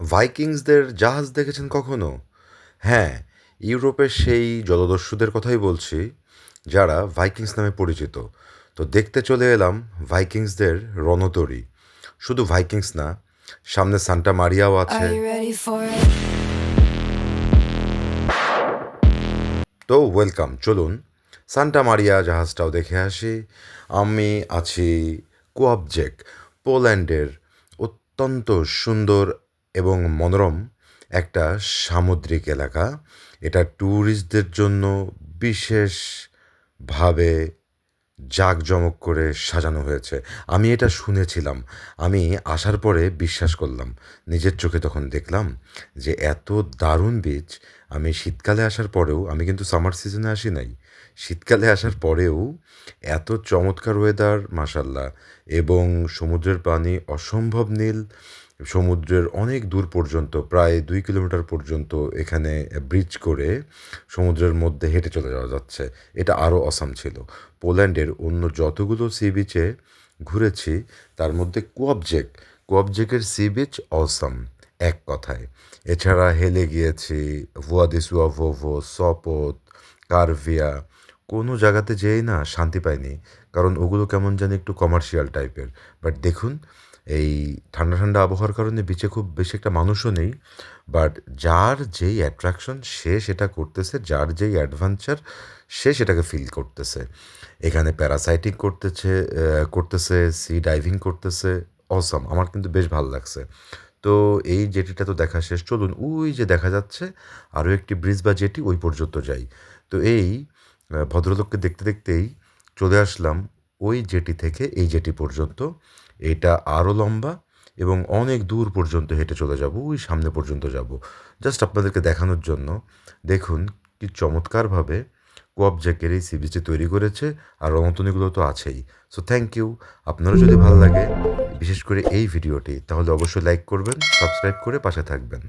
ভাইকিংসদের জাহাজ দেখেছেন কখনো? হ্যাঁ ইউরোপের সেই জলদস্যুদের কথাই বলছি যারা ভাইকিংস নামে পরিচিত। তো দেখতে চলে এলাম ভাইকিংসদের রণতরী। শুধু ভাইকিংস না সামনে সান্টা মারিয়াও আছে? তো ওয়েলকাম চলুন সান্টা মারিয়া জাহাজটাও দেখে আসি। আমি আছি কোয়াবজেক পোল্যান্ডের অত্যন্ত সুন্দর এবং মনোরম একটা সামুদ্রিক এলাকা। এটা ট্যুরিস্টদের জন্য বিশেষভাবে জাঁকজমক করে সাজানো হয়েছে। আমি এটা শুনেছিলাম। আমি আসার পরে বিশ্বাস করলাম। নিজের চোখে তখন দেখলাম যে এত দারুণ বীচ আমি শীতকালে আসার পরেও, আমি কিন্তু সামার সিজনে আসি নাই। শীতকালে আসার পরেও এত চমৎকার ওয়েদার মাসাল্লাহ এবং সমুদ্রের পানি, অসম্ভব নীল। সমুদ্রের অনেক দূর পর্যন্ত, প্রায় দুই কিলোমিটার পর্যন্ত এখানে ব্রিজ করে সমুদ্রের মধ্যে হেঁটে চলে যাওয়া যাচ্ছে। এটা আরও অসাম ছিল। পোল্যান্ডের অন্য যতগুলো সি বিচে ঘুরেছি, তার মধ্যে কোয়াবজেক কোয়াবজেকের সি বিচ অসাম এক কথায়। এছাড়া হেলে গিয়েছি ভুয়াদিসুয়াভোভো সপত কারভিয়া কোনো জায়গাতে যেই না শান্তি পাইনি, কারণ ওগুলো কেমন জানি একটু কমার্শিয়াল টাইপের বাট দেখুন এই ঠান্ডা ঠান্ডা আবহাওয়ার কারণে বিচে খুব বেশি একটা মানুষও নেই বাট যার যেই অ্যাট্রাকশন সে সেটা করতেছে, যার যেই অ্যাডভেঞ্চার সে সেটাকে ফিল করতেছে। এখানে প্যারাসাইটিং করতেছে করতেছে সি ডাইভিং করতেছে অসম আমার কিন্তু বেশ ভালো লাগছে। তো এই জেটিটা তো দেখা শেষ, চলুন ওই যে দেখা যাচ্ছে আরও একটি ব্রিজ বা জেটি ওই পর্যন্ত যাই। তো এই ভদ্রলোককে দেখতে দেখতেই চলে আসলাম ওই জেটি থেকে এই জেটি পর্যন্ত। এটা আরও লম্বা এবং অনেক দূর পর্যন্ত হেঁটে চলে যাব, ওই সামনে পর্যন্ত যাব। জাস্ট আপনাদেরকে দেখানোর জন্য, দেখুন কি চমৎকারভাবে কোয়াবজেকের এই সিবিসটি তৈরি করেছে আর রণতনিগুলো তো আছেই। সো থ্যাংক ইউ আপনারও যদি ভালো লাগে, বিশেষ করে এই ভিডিওটি, তাহলে অবশ্যই লাইক করবেন সাবস্ক্রাইব করে পাশে থাকবেন।